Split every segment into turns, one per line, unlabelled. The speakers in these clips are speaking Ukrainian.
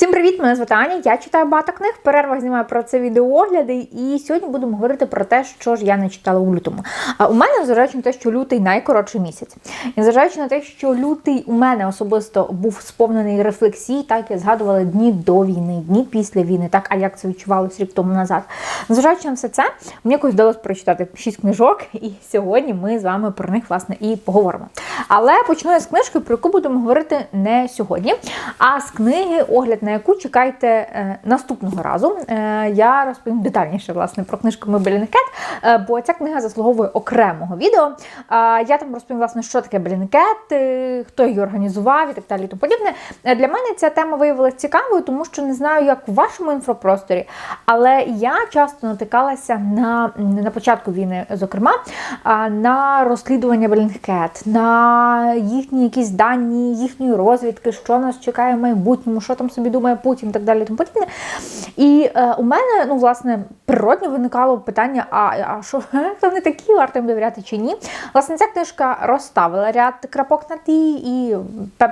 Всім привіт! Мене звати Аня. Я читаю багато книг. В перервах знімаю про це відеоогляди. І сьогодні будемо говорити про те, що ж я не читала у лютому. А у мене, незважаючи на те, що лютий найкоротший місяць. Незважаючи на те, що лютий у мене особисто був сповнений рефлексій, так я згадувала дні до війни, дні після війни, так а як це відчувалося рік тому назад. Незважаючи на все це, мені якось вдалося прочитати шість книжок, і сьогодні ми з вами про них власне і поговоримо. Але почну я з книжки, про яку будемо говорити не сьогодні, а з книги, огляд на яку чекайте е, наступного разу. Е, я розповім детальніше власне про книжку Мебелінкет, е, бо ця книга заслуговує окремого відео. Я там розповім, власне, що таке Белінкет, хто її організував і так далі. і Тому подібне. Для мене ця тема виявилася цікавою, тому що не знаю, як в вашому інфопросторі, але я часто натикалася на, на початку війни, зокрема, на розслідування Белінгкет, на їхні якісь дані, їхньої розвідки, що нас чекає в майбутньому, що там собі думає Путін, і так далі. Тому подібне. І е, у мене, ну, власне, природньо виникало питання: а, а що то вони такі, варто їм довіряти чи ні? Власне, ця книжка розставила ряд крапок на ті і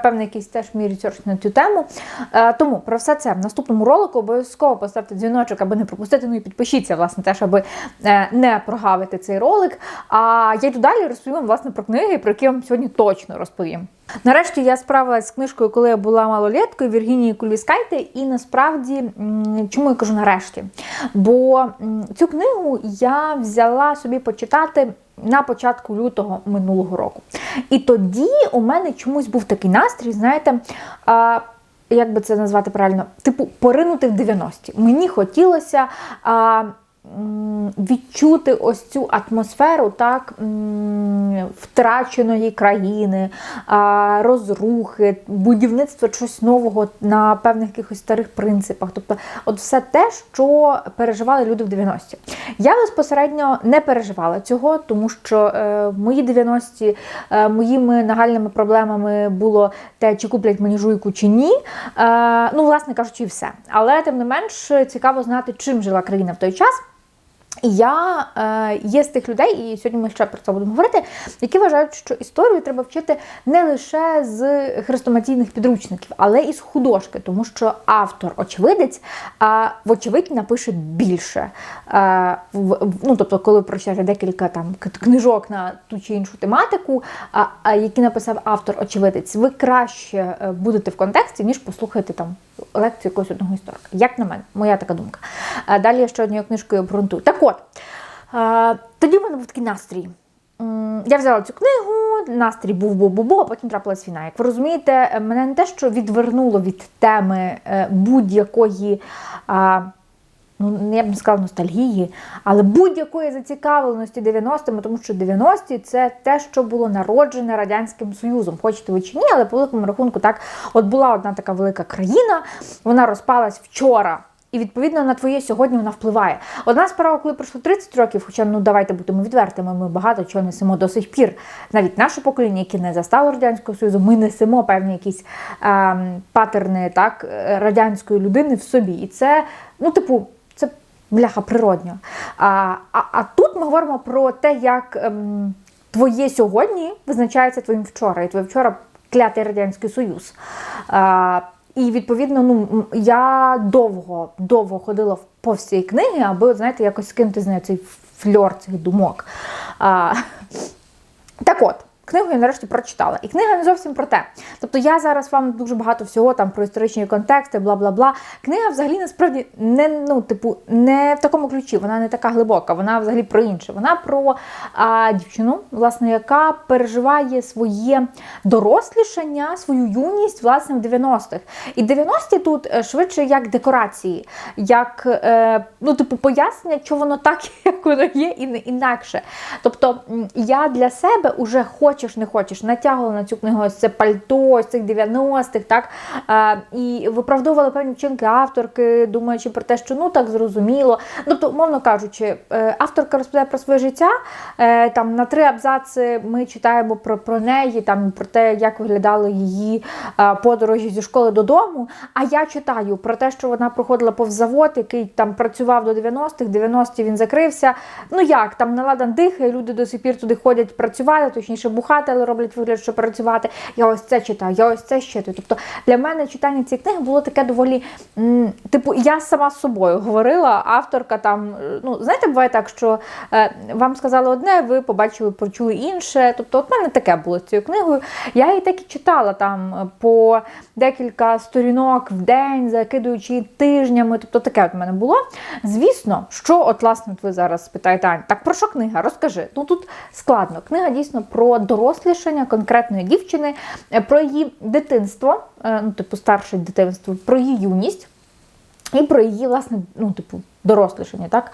певний якийсь теж мій ресерч на цю тему. Е, тому про все це в наступному ролику обов'язково поставте дзвіночок, аби не пропустити. Ну і підпишіться, власне, теж, аби е, не прогавити цей ролик. А я йду далі розповім власне про книги, про які вам сьогодні точно розповім. Нарешті я справилась з книжкою, коли я була малолеткою Віргінії Кульвіскайте, і насправді чому я кажу нарешті? Бо цю книгу я взяла собі почитати на початку лютого минулого року. І тоді у мене чомусь був такий настрій, знаєте. А, як би це назвати правильно, типу, поринути в 90-ті. Мені хотілося а, відчути ось цю атмосферу так, втраченої країни, розрухи, будівництво чогось нового на певних якихось старих принципах. Тобто, от все те, що переживали люди в 90-ті. Я безпосередньо не переживала цього, тому що е, мої 90-ті е, моїми нагальними проблемами було те, чи куплять мені жуйку чи ні. Е, ну, власне кажучи, і все. Але тим не менш цікаво знати, чим жила країна в той час. Я е, є з тих людей, і сьогодні ми ще про це будемо говорити, які вважають, що історію треба вчити не лише з хрестоматійних підручників, але і з художки, тому що автор, очевидець, е, вочевидь напише більше. Е, в, ну, тобто, коли прочитаєте декілька там книжок на ту чи іншу тематику, а, а, які написав автор, очевидець, ви краще е, будете в контексті, ніж послухаєте там лекцію якогось одного історика. Як на мене, моя така думка. Далі я ще однією книжкою обґрунтую. Так от, тоді в мене був такий настрій. Я взяла цю книгу, настрій був бу бу бу а потім трапилась війна. Як ви розумієте, мене не те, що відвернуло від теми е, будь-якої. Ну, я б не сказала ностальгії, але будь-якої зацікавленості 90-ми, тому що 90-ті це те, що було народжене Радянським Союзом. Хочете ви чи ні, але по великому рахунку так, от була одна така велика країна, вона розпалась вчора. І відповідно на твоє сьогодні вона впливає. Одна справа, коли пройшло 30 років, хоча ну давайте будемо відвертими, ми багато чого несемо до сих пір. Навіть наше покоління, яке не застало радянського союзу, ми несемо певні якісь ем, патерни так е, радянської людини в собі. І це, ну, типу, бляха природньо. А, а, а тут ми говоримо про те, як ем, твоє сьогодні визначається твоїм вчора, і твоє вчора клятий радянський союз. А, і відповідно, ну я довго довго ходила в- повз цієї книги, аби, знаєте, якось скинути з нею цей фльор цих думок. А, так от. Книгу я нарешті прочитала. І книга не зовсім про те. Тобто я зараз вам дуже багато всього там про історичні контексти, бла бла бла. Книга взагалі насправді не ну, типу, не в такому ключі, вона не така глибока, вона взагалі про інше. Вона про а, дівчину, власне, яка переживає своє дорослішання, свою юність власне в 90-х. І 90-ті тут е, швидше як декорації, як е, ну, типу, пояснення, що воно так, як воно є, і не інакше. Тобто я для себе уже хочеш, не хочеш, натягувала на цю книгу ось це пальто, ось цих 90-х, так і виправдовувала певні вчинки авторки, думаючи про те, що ну так зрозуміло. Тобто, умовно кажучи, е, авторка розповідає про своє життя. е, Там на три абзаци ми читаємо про, про неї, там про те, як виглядали її е, подорожі зі школи додому. А я читаю про те, що вона проходила повз завод, який там працював до 90-х, 90-ті він закрився. Ну як там наладан дихає, люди до сих пір туди ходять працювати, точніше бухати. Бухати, але роблять вигляд, що працювати. Я ось це читаю, я ось це читаю. Тобто для мене читання цієї книги було таке доволі, типу, я сама з собою говорила, авторка там, е, ну, знаєте, буває так, що е, вам сказали одне, ви побачили, почули інше. Тобто, от мене таке було з цією книгою. Я її так і читала там по декілька сторінок в день, закидуючи тижнями. Тобто таке от в мене було. Звісно, що от власне ви зараз спитаєте, Ань, так про що книга? Розкажи. Ну тут складно. Книга дійсно про дорослішання конкретної дівчини, е, про її дитинство, е, ну, типу, старше дитинство, про її юність. І про її, власне, ну, типу, дорослішання, так?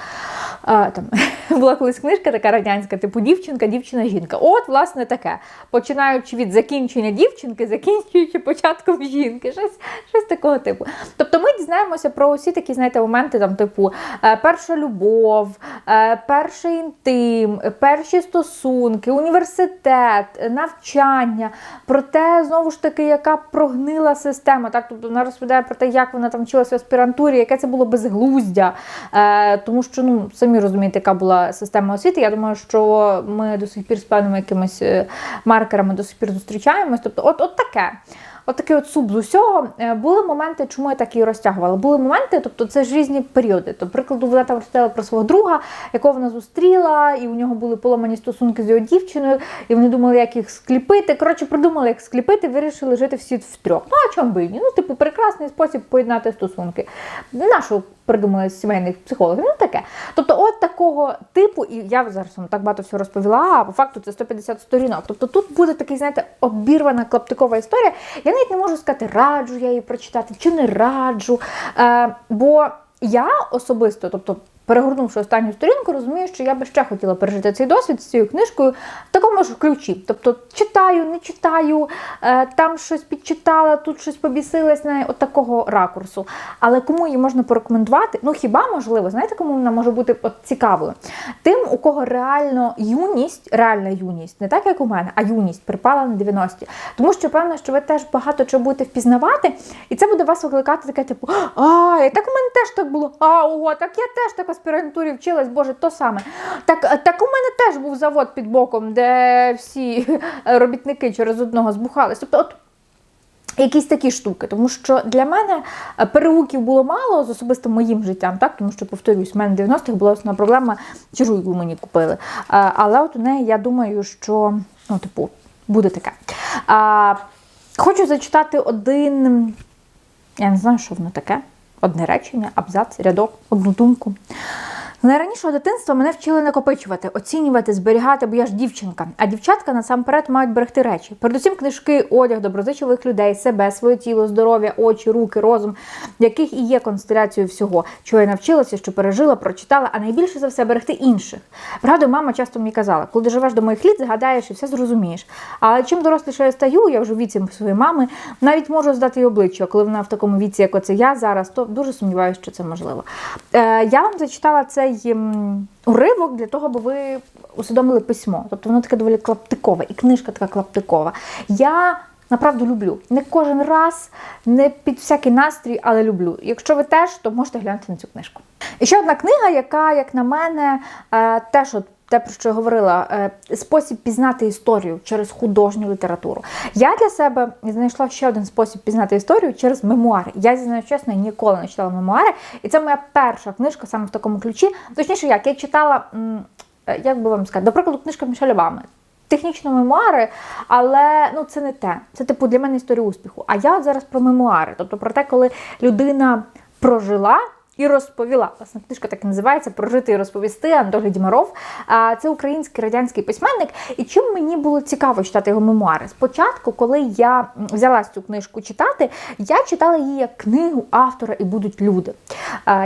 А, там, була колись книжка така радянська, типу дівчинка, дівчина, жінка. От, власне, таке. Починаючи від закінчення дівчинки, закінчуючи початком жінки, щось, щось такого типу. Тобто дізнаємося про усі такі, знаєте, моменти, там, типу, е, перша любов, е, перший інтим, перші стосунки, університет, навчання, про те, знову ж таки, яка прогнила система. Так? Тобто вона розповідає про те, як вона там вчилася в аспірантурі, яке це було безглуздя. Е, тому що, ну, самі розумієте, яка була система освіти. Я думаю, що ми до сих пір з певними якимись маркерами до сих пір зустрічаємось. Тобто, от, от таке. От такий от суп з усього. Е, Були моменти, чому я так її розтягувала. Були моменти, тобто це ж різні періоди. Тобто, прикладу, вона там розповідала про свого друга, якого вона зустріла, і у нього були поламані стосунки з його дівчиною, і вони думали, як їх скліпити. Коротше, придумали, як скліпити, вирішили жити всі в трьох. Ну, а чому би ні? Ну, типу, прекрасний спосіб поєднати стосунки. Нашу придумали сімейних психологів. Ну таке. Тобто, от такого типу, і я зараз вам так багато всього розповіла, а по факту це 150 сторінок. Тобто тут буде такий, знаєте, обірвана клаптикова історія. Я навіть не можу сказати, раджу я її прочитати чи не раджу. Е, бо я особисто, тобто. Перегорнувши останню сторінку, розумію, що я би ще хотіла пережити цей досвід з цією книжкою в такому ж ключі. Тобто читаю, не читаю, е, там щось підчитала, тут щось побісилась на от такого ракурсу. Але кому її можна порекомендувати? Ну хіба можливо, знаєте, кому вона може бути от цікавою? Тим, у кого реально юність, реальна юність, не так як у мене, а юність припала на 90-ті. Тому що певно, що ви теж багато чого будете впізнавати, і це буде вас викликати таке, типу, а, так у мене теж так було. А, ого, так я теж так аспірантурі вчилась, боже, то саме. Так, так у мене теж був завод під боком, де всі робітники через одного збухались. Тобто, от Якісь такі штуки, тому що для мене е, переуків було мало з особисто моїм життям, так тому що повторюсь, в мене в 90-х була основна проблема, чужу мені купили. Е, Але от у неї я думаю, що ну, типу, буде таке. Хочу зачитати один, я не знаю, що воно таке. Одне речення, абзац, рядок, одну думку. З найранішого дитинства мене вчили накопичувати, оцінювати, зберігати, бо я ж дівчинка. А дівчатка насамперед мають берегти речі. Передусім книжки, одяг, доброзичливих людей, себе, своє тіло, здоров'я, очі, руки, розум, яких і є констеляцією всього, чого я навчилася, що пережила, прочитала, а найбільше за все берегти інших. Пригадую, мама часто мені казала, коли доживеш до моїх літ, згадаєш і все зрозумієш. Але чим доросліше я стаю, я вже в віці своєї мами, навіть можу здати їй обличчя, коли вона в такому віці, як оце я зараз, то дуже сумніваюся, що це можливо. Е, я вам зачитала цей м, уривок для того, аби ви усвідомили письмо. Тобто воно таке доволі клаптикове, і книжка така клаптикова. Я направду люблю. Не кожен раз, не під всякий настрій, але люблю. Якщо ви теж, то можете глянути на цю книжку. І ще одна книга, яка, як на мене, е, теж от те, про що я говорила, е, спосіб пізнати історію через художню літературу. Я для себе знайшла ще один спосіб пізнати історію через мемуари. Я зізнаю чесно, ніколи не читала мемуари, і це моя перша книжка саме в такому ключі. Точніше, як я читала, е, як би вам сказати, до прикладу, книжка Мішель Обами. Технічно мемуари, але ну це не те. Це типу для мене історія успіху. А я от зараз про мемуари, тобто про те, коли людина прожила. І розповіла. Власне, книжка так і називається Прожити і розповісти Анатолій Дімаров. Це український радянський письменник. І чим мені було цікаво читати його мемуари? Спочатку, коли я взялась цю книжку читати, я читала її як книгу автора і будуть люди.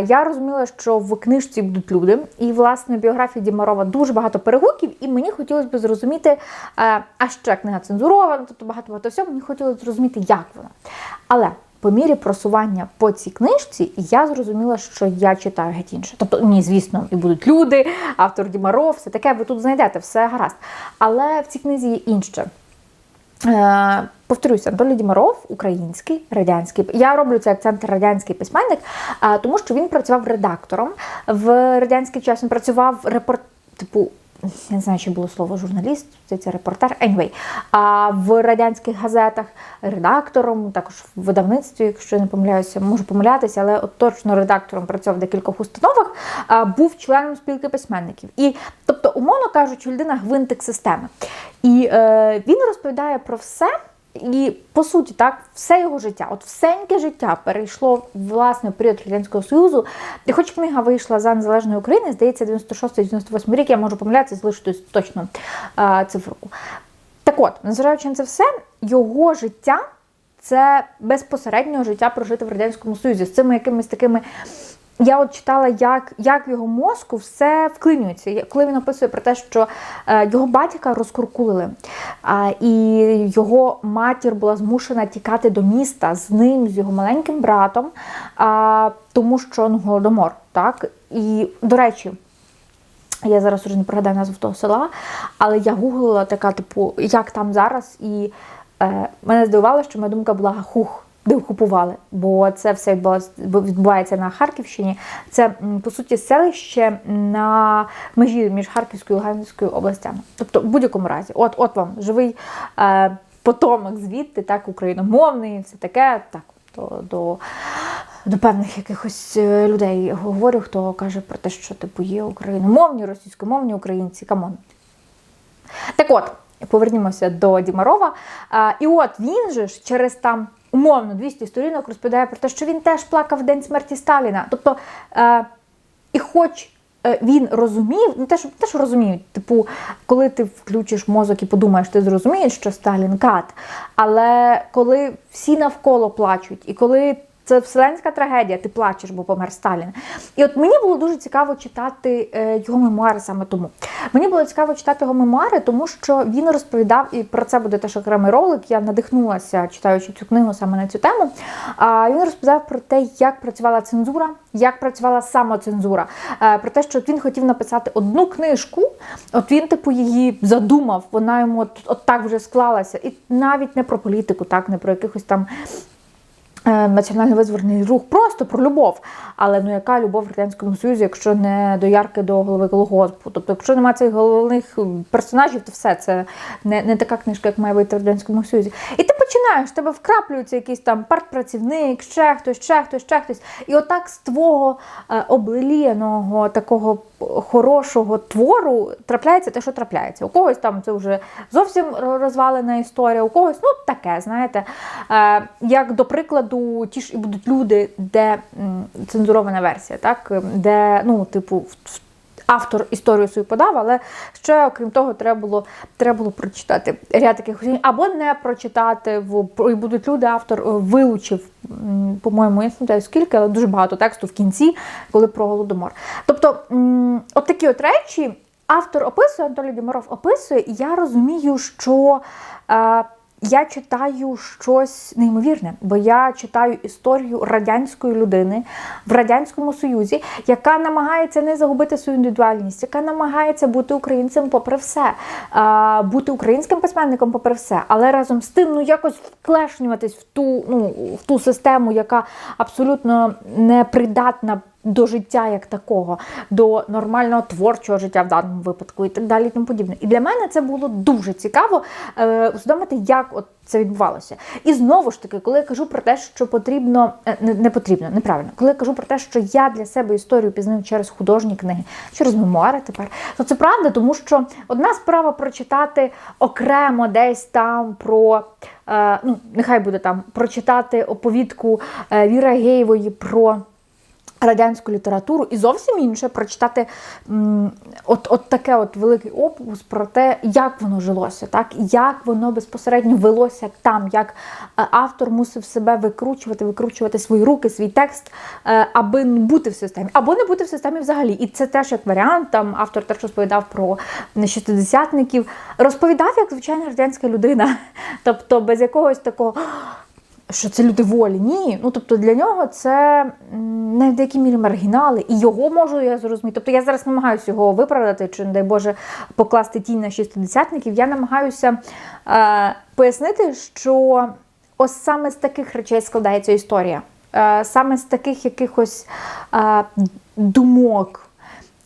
Я розуміла, що в книжці будуть люди, і власне в біографії Дімарова дуже багато перегуків, і мені хотілося б зрозуміти, а ще книга цензурована, тобто багато багато всього, мені хотілося зрозуміти, як вона. Але по мірі просування по цій книжці я зрозуміла, що я читаю геть інше. Тобто, ні, звісно, і будуть люди, автор Дімаров, все таке, ви тут знайдете, все гаразд. Але в цій книзі є інше. Е, Повторюся, Анатолій Дімаров, український, радянський. Я роблю цей акцент радянський письменник, е, тому що він працював редактором. В радянський час він працював репорт, типу, я не знаю, чи було слово журналіст, це, це репортер, anyway, а в радянських газетах редактором, також в видавництві, якщо я не помиляюся, можу помилятися, але от точно редактором працював в декількох установах, а, був членом спілки письменників. І, тобто, умовно кажучи, людина гвинтик системи. І е, він розповідає про все. І по суті, так, все його життя, от всеньке життя перейшло власне в період Радянського Союзу. І хоч книга вийшла за незалежної України, здається, 96-98 рік, я можу помилятися, залишу точно а, циферку. Так от, незважаючи на це все, його життя це безпосередньо життя прожити в Радянському Союзі з цими якимись такими я от читала, як як його мозку все вклинюється. Коли він описує про те, що е, його батька розкуркулили, і його матір була змушена тікати до міста з ним, з його маленьким братом, тому що ну, голодомор. так? І, до речі, я зараз уже не пригадаю назву того села, але я гуглила така, типу, як там зараз, і е, мене здивувало, що моя думка була хух де окупували, бо це все відбувається на Харківщині. Це по суті селище на межі між Харківською і Луганською областями. Тобто, в будь-якому разі, от от вам живий е, потомок звідти, так, україномовний, все таке, так, до, до, до певних якихось е, людей говорю, хто каже про те, що типу є україномовні, російськомовні українці. Камон. Так от. Повернімося до Дімарова. А, І от він же ж через там умовно 200 сторінок розповідає про те, що він теж плакав в день смерті Сталіна. Тобто, е, і хоч е, він розумів, ну теж теж розуміють, типу, коли ти включиш мозок і подумаєш, ти зрозумієш, що Сталін кат. Але коли всі навколо плачуть, і коли це вселенська трагедія, ти плачеш, бо помер Сталін. І от мені було дуже цікаво читати е, його мемуари саме тому. Мені було цікаво читати його мемуари, тому що він розповідав, і про це буде теж окремий ролик. Я надихнулася, читаючи цю книгу саме на цю тему. А він розповідав про те, як працювала цензура, як працювала самоцензура. Е, про те, що він хотів написати одну книжку, от він, типу, її задумав, вона йому от, от так вже склалася. І навіть не про політику, так, не про якихось там. Е, національно визвольний рух просто про любов. Але ну яка любов в Радянському Союзі, якщо не до ярки до голови колгоспу? Тобто, якщо немає цих головних персонажів, то все це не не така книжка, як має бути в Радянському Союзі. І ти починаєш, тебе вкраплюється якийсь там партпрацівник, ще хтось, ще хтось, ще хтось. І отак з твого е, облеліяного такого хорошого твору трапляється те, що трапляється. У когось там це вже зовсім розвалена історія, у когось, ну таке, знаєте, е, як до прикладу, ті ж і будуть люди, де цензурована версія, так, де, ну, типу, Автор історію свою подав, але ще, окрім того, треба було треба було прочитати ряд таких або не прочитати, і будуть люди, автор е, вилучив, по-моєму, я не знаю скільки, але дуже багато тексту в кінці, коли про голодомор. Тобто, от такі от речі автор описує, Анатолій Дімаров описує, і я розумію, що. Я читаю щось неймовірне, бо я читаю історію радянської людини в радянському союзі, яка намагається не загубити свою індивідуальність, яка намагається бути українцем, попри все, бути українським письменником, попри все, але разом з тим ну якось вклешнюватись в ту, ну в ту систему, яка абсолютно не придатна до життя як такого, до нормального творчого життя в даному випадку і так далі. І тому подібне. І для мене це було дуже цікаво е, усвідомити, як от це відбувалося. І знову ж таки, коли я кажу про те, що потрібно, е, не, не потрібно, неправильно, коли я кажу про те, що я для себе історію пізнаю через художні книги, через мемуари тепер, то це правда, тому що одна справа прочитати окремо десь там про. Е, ну, нехай буде там прочитати оповідку е, Віра Геєвої про радянську літературу і зовсім інше прочитати от от таке от великий опус про те, як воно жилося, так як воно безпосередньо велося там, як е, автор мусив себе викручувати, викручувати свої руки, свій текст, е, аби бути в системі, або не бути в системі взагалі. І це теж як варіант. Там автор теж розповідав про шістидесятників, розповідав як звичайна радянська людина, тобто без якогось такого що це люди волі. Ні. Ну тобто для нього це не в деякій мірі маргінали, і його можу я зрозуміти. Тобто я зараз намагаюся його виправдати, чи, не дай Боже, покласти тінь на шістидесятників. Я намагаюся е, пояснити, що ось саме з таких речей складається історія, е, саме з таких якихось е, думок.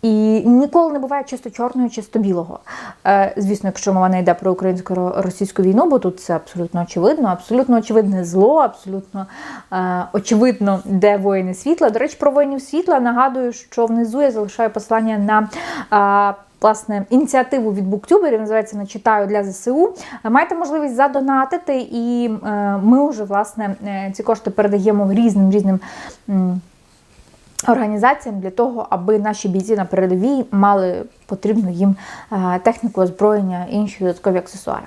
І ніколи не буває чисто чорного, чисто білого. Е, звісно, якщо мова не йде про українсько-російську війну, бо тут це абсолютно очевидно, абсолютно очевидне зло, абсолютно е, очевидно, де воїни світла. До речі, про воїнів світла нагадую, що внизу я залишаю послання на. Е, Власне, ініціативу від буктюберів називається «Не читаю для ЗСУ. Маєте можливість задонатити, і е, ми вже власне е, ці кошти передаємо різним різним. Організаціям для того, аби наші бійці на передовій мали потрібну їм е, техніку, озброєння і інші додаткові аксесуари.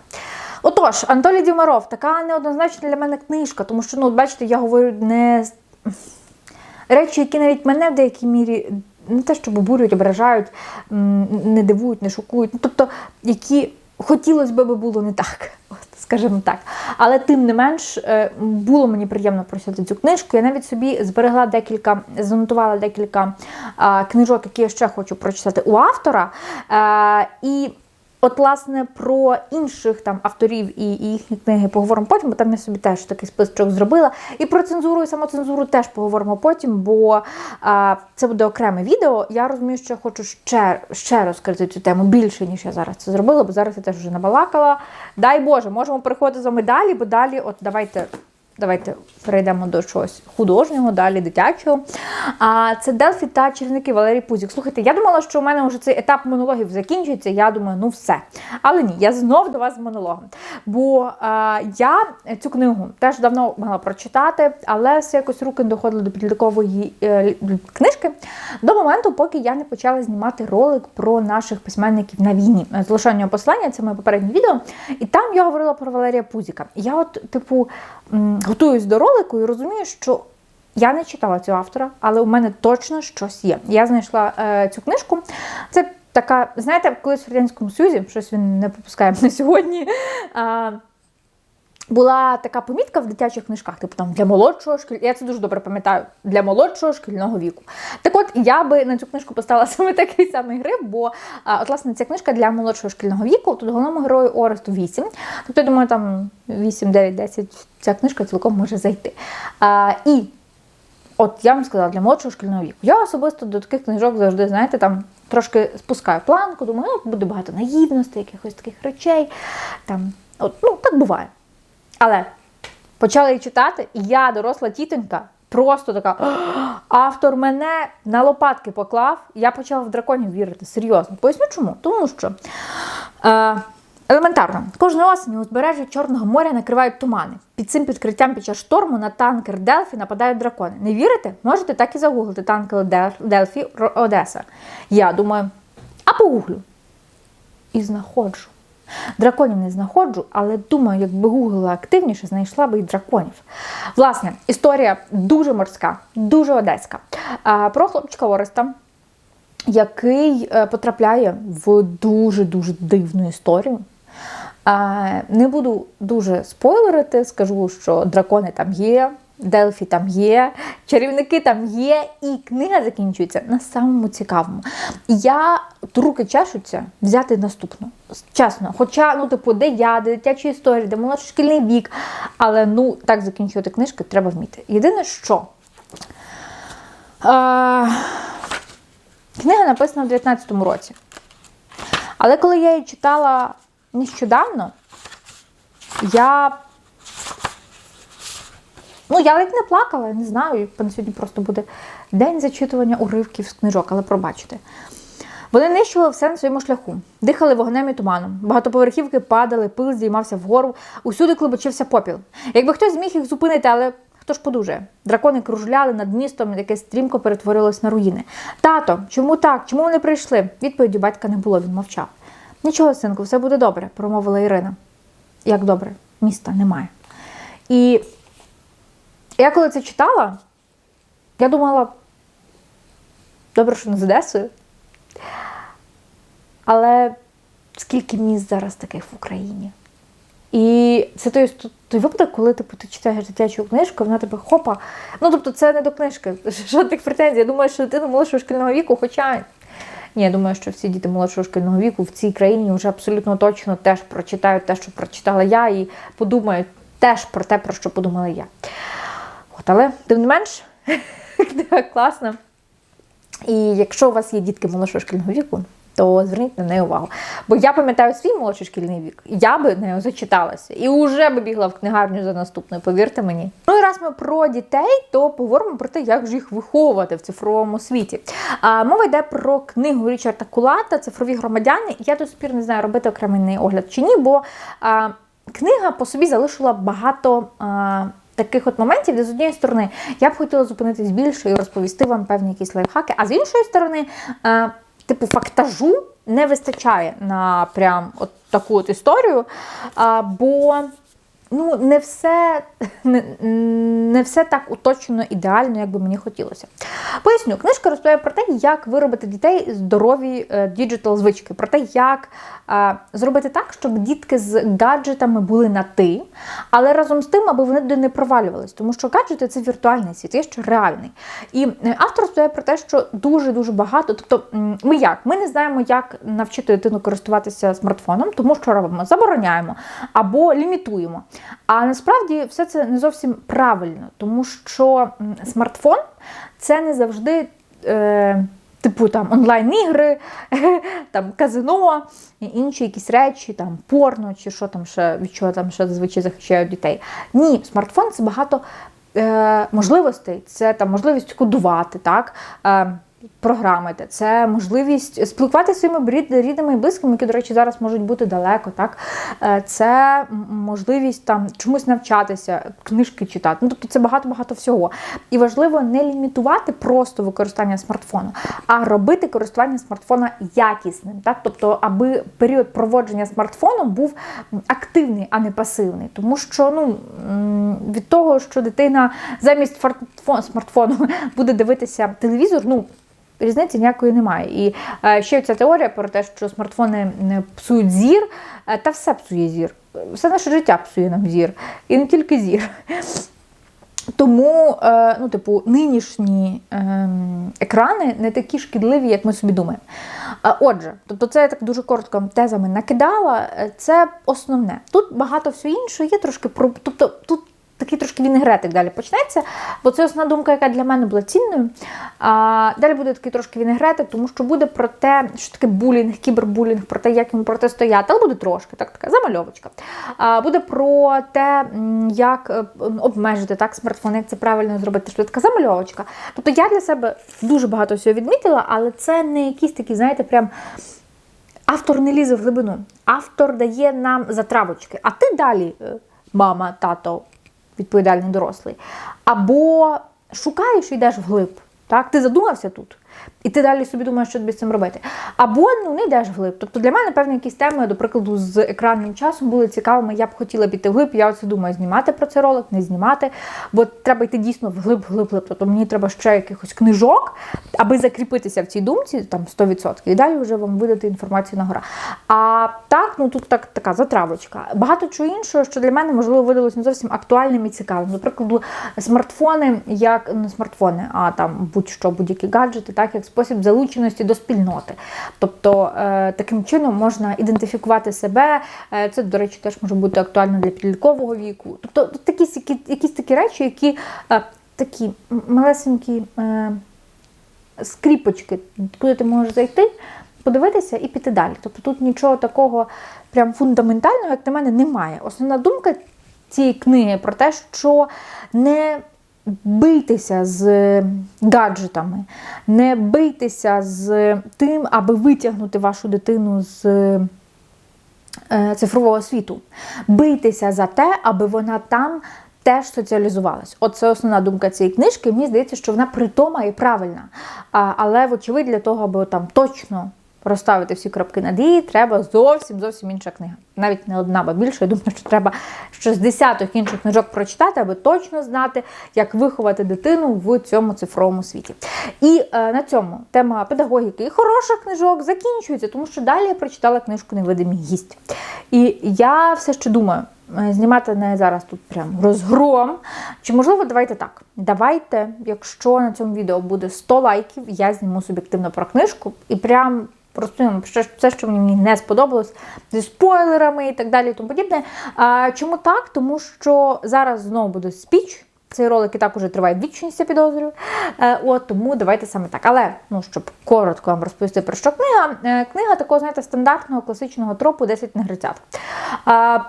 Отож, Анатолій Дімаров, така неоднозначна для мене книжка, тому що, ну, бачите, я говорю не речі, які навіть мене в деякій мірі не те, щоб обурюють, ображають, не дивують, не шокують. Ну, тобто, які хотілося б би було не так, скажімо так. Але тим не менш е, було мені приємно прочитати цю книжку. Я навіть собі зберегла декілька, занотувала декілька книжок, які я ще хочу прочитати у автора. Е, і От, власне, про інших там авторів і, їхні книги поговоримо потім, бо там я собі теж такий списочок зробила. І про цензуру і самоцензуру теж поговоримо потім, бо а, це буде окреме відео. Я розумію, що я хочу ще, ще розкрити цю тему більше, ніж я зараз це зробила, бо зараз я теж вже набалакала. Дай Боже, можемо переходити з вами далі, бо далі, от давайте. Давайте перейдемо до чогось художнього, далі дитячого. А це Делфі та черники Валерій Пузік. Слухайте, я думала, що у мене вже цей етап монологів закінчується. Я думаю, ну все. Але ні, я знов до вас з монологом. Бо а, я цю книгу теж давно могла прочитати, але все якось руки доходили до підлікової е, книжки до моменту, поки я не почала знімати ролик про наших письменників на війні. з Залишання послання це моє попереднє відео. І там я говорила про Валерія Пузіка. Я, от, типу, готуюсь до ролику і розумію, що я не читала цього автора, але у мене точно щось є. Я знайшла е, цю книжку. Це така, знаєте, колись в Радянському Союзі, щось він не пропускає на сьогодні. Е, була така помітка в дитячих книжках, типу там для молодшого шкіль... Я це дуже добре пам'ятаю, для молодшого шкільного віку. Так от я би на цю книжку поставила саме такий самий гриб, бо а, от, власне, ця книжка для молодшого шкільного віку. Тут головному герою Оресту 8. Тобто, я думаю, там 8, 9, 10 ця книжка цілком може зайти. А, і От я вам сказала, для молодшого шкільного віку. Я особисто до таких книжок завжди, знаєте, там трошки спускаю планку, думаю, ну, буде багато наївностей, якихось таких речей. Там, от, ну, так буває. Але почала її читати, і я, доросла тітонька, просто така. Автор мене на лопатки поклав, і я почала в драконів вірити. Серйозно. Поясню чому? Тому що. Е, Елементарно, кожної осені узбережжя Чорного моря накривають тумани. Під цим підкриттям під час шторму на танкер Делфі нападають дракони. Не вірите? Можете так і загуглити танкер Дел- Делфі Одеса. Я думаю, а погуглю. І знаходжу. Драконів не знаходжу, але думаю, якби гуглила активніше, знайшла би і драконів. Власне, історія дуже морська, дуже одеська. Про хлопчика Ореста, який е, потрапляє в дуже-дуже дивну історію. Не буду дуже спойлерити, скажу, що дракони там є, Делфі там є, чарівники там є, і книга закінчується на самому цікавому. Я руки чешуться взяти наступну. Чесно, хоча, ну, типу, де я, де дитячі історії, де молодший шкільний вік, але ну так закінчувати книжки треба вміти. Єдине, що. А, Книга написана в 19-му році. Але коли я її читала нещодавно, я. Ну, я ледь не плакала, не знаю. на сьогодні просто буде день зачитування уривків з книжок, але пробачте. Вони нищували все на своєму шляху, дихали вогнем і туманом. Багатоповерхівки падали, пил здіймався вгору, усюди клубочився попіл. Якби хтось зміг їх зупинити, але хто ж подужає? Дракони кружляли над містом, яке стрімко перетворилось на руїни. Тато, чому так? Чому вони прийшли? Відповіді батька не було, він мовчав. Нічого, синку, все буде добре, промовила Ірина. Як добре, міста немає. І я коли це читала, я думала, добре, що не з Одесою. Але скільки міст зараз таких в Україні? І це той, той випадок, коли типу, ти читаєш дитячу книжку, вона тебе хопа. Ну, тобто, це не до книжки. Жодних претензій. Я думаю, що дитина молодшого шкільного віку, хоча. Ні, я думаю, що всі діти молодшого шкільного віку в цій країні вже абсолютно точно теж прочитають те, що прочитала я, і подумають теж про те, про що подумала я. От, але, тим не менш, класна. І якщо у вас є дітки молодшого шкільного віку, то зверніть на неї увагу. Бо я пам'ятаю свій молодший шкільний вік, я би нею зачиталася і вже би бігла в книгарню за наступною, повірте мені. Ну і раз ми про дітей, то поговоримо про те, як ж їх виховувати в цифровому світі. А, мова йде про книгу Річарда Кулата Цифрові громадяни. Я до сих пір не знаю, робити окремий огляд чи ні, бо а, книга по собі залишила багато. А, Таких от моментів, де з однієї сторони я б хотіла зупинитись більше і розповісти вам певні якісь лайфхаки, а з іншої сторони, е, типу, фактажу не вистачає на прям от таку от історію. Е, бо ну, не все не, не все так уточнено ідеально, як би мені хотілося. Поясню, книжка розповідає про те, як виробити дітей здорові діджитал звички, про те, як е, зробити так, щоб дітки з гаджетами були на ти, але разом з тим, аби вони туди не провалювались. Тому що гаджети це віртуальний світ, є ще реальний. І е, автор розповідає про те, що дуже-дуже багато. Тобто, ми як? Ми не знаємо, як навчити дитину користуватися смартфоном, тому що робимо, забороняємо або лімітуємо. А насправді все це не зовсім правильно, тому що смартфон це не завжди. Е, Типу там онлайн-ігри, там казино інші якісь речі, там порно чи що там ще від чого там ще зазвичай захищають дітей. Ні, смартфон це багато е, можливостей. Це там можливість кодувати, так. Е, Програмити, це можливість спілкуватися зі своїми рідними і близькими, які, до речі, зараз можуть бути далеко. Так? Е, Це можливість там чомусь навчатися, книжки читати. Ну, тобто це багато-багато всього. І важливо не лімітувати просто використання смартфону, а робити користування смартфона якісним. Так? Тобто, аби період проводження смартфоном був активний, а не пасивний. Тому що ну, від того, що дитина замість смартфону буде дивитися телевізор, ну. Різниці ніякої немає. І е, ще ця теорія про те, що смартфони псують зір, е, та все псує зір. Все наше життя псує нам зір. І не тільки зір. Тому, е, ну, типу, нинішні е, екрани не такі шкідливі, як ми собі думаємо. Отже, тобто це я так дуже коротко тезами накидала. Це основне. Тут багато всього іншого, є трошки про. Тобто тут такий трошки вінегретик далі почнеться, бо це основна думка, яка для мене була цінною. А, далі буде такий трошки вінегретик, тому що буде про те, що таке булінг, кібербулінг, про те, як йому протистояти, але буде трошки, так, така замальовочка. А, буде про те, як е, обмежити так смартфон, як це правильно зробити, що така замальовочка. Тобто я для себе дуже багато всього відмітила, але це не якісь такі, знаєте, прям. Автор не лізе в глибину. Автор дає нам затравочки. А ти далі, е, мама, тато, відповідальний дорослий, або шукаєш і йдеш вглиб. Так? Ти задумався тут, і ти далі собі думаєш, що тобі з цим робити. Або ну, не йдеш вглиб. Тобто для мене певні якісь теми, до прикладу, з екранним часом були цікавими. Я б хотіла піти вглиб. Я оце думаю, знімати про це ролик, не знімати. Бо треба йти дійсно вглиб, вглиб, вглиб. Тобто мені треба ще якихось книжок, аби закріпитися в цій думці, там 100%, і далі вже вам видати інформацію на гора. А так, ну тут так, така затравочка. Багато чого іншого, що для мене можливо видалось не зовсім актуальним і цікавим. До прикладу, смартфони, як не смартфони, а там будь-що, будь-які гаджети, так як спосіб залученості до спільноти. Тобто е, таким чином можна ідентифікувати себе. Е, це, до речі, теж може бути актуально для підліткового віку. Тобто якісь, якісь такі речі, які е, такі малесенькі. Скріпочки, куди ти можеш зайти, подивитися і піти далі. Тобто тут нічого такого прям фундаментального, як на мене, немає. Основна думка цієї книги про те, що не бийтеся з гаджетами, не бийтеся з тим, аби витягнути вашу дитину з е, цифрового світу. Бийтеся за те, аби вона там теж соціалізувалась. От це основна думка цієї книжки. Мені здається, що вона притома і правильна. Але, вочевидь, для того, аби там точно розставити всі крапки над «і», треба зовсім зовсім інша книга. Навіть не одна, бо більше. Я думаю, що треба ще з десяток інших книжок прочитати, аби точно знати, як виховати дитину в цьому цифровому світі. І е, на цьому тема педагогіки і хороших книжок закінчується, тому що далі я прочитала книжку Невидимий гість. І я все ще думаю. е, Знімати не зараз тут прям розгром. Чи можливо, давайте так. Давайте, якщо на цьому відео буде 100 лайків, я зніму суб'єктивно про книжку і прям розповім все, все, що мені не сподобалось, зі спойлерами і так далі і тому подібне. А, чому так? Тому що зараз знову буде спіч. Цей ролик і так уже триває вічність, я підозрюю. Е, от, тому давайте саме так. Але, ну, щоб коротко вам розповісти про що книга. Е, книга такого, знаєте, стандартного класичного тропу 10 негрицят. Е,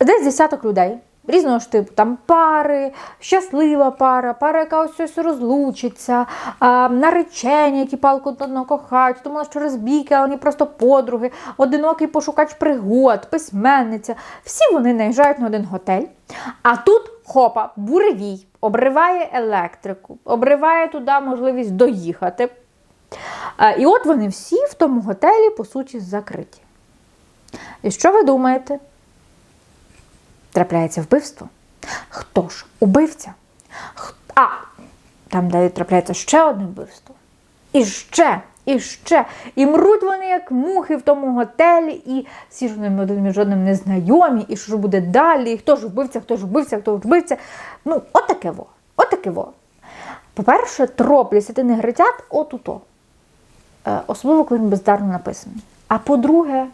десь десяток людей. Різного ж типу, там пари, щаслива пара, пара, яка ось ось розлучиться, а, наречені, які палку одного кохають, думала, що розбійки, а вони просто подруги, одинокий пошукач пригод, письменниця. Всі вони наїжджають на один готель. А тут хопа, буревій, обриває електрику, обриває туди можливість доїхати. А, і от вони всі в тому готелі, по суті, закриті. І що ви думаєте? Трапляється вбивство. Хто ж? Убивця? А, там далі трапляється ще одне вбивство. І ще, і ще. І мруть вони, як мухи в тому готелі, і всі ж вони один між одним не знайомі, і що ж буде далі, і хто ж вбивця, хто ж вбивця, хто ж вбивця. Ну, отаке во. Отаке во. По-перше, троп десяти негритят отуто. Е, особливо, коли він бездарно написаний. А по-друге,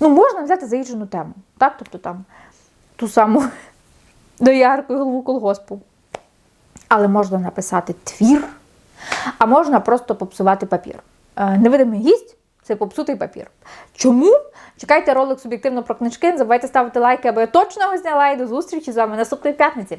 Ну, можна взяти заїжджену тему, так? Тобто там ту саму доярку і голову колгоспу. Але можна написати твір, а можна просто попсувати папір. Е, Невидимий гість це попсутий папір. Чому? Чекайте ролик суб'єктивно про книжки. Не забувайте ставити лайки, аби я точно його зняла. І до зустрічі з вами наступної п'ятниці.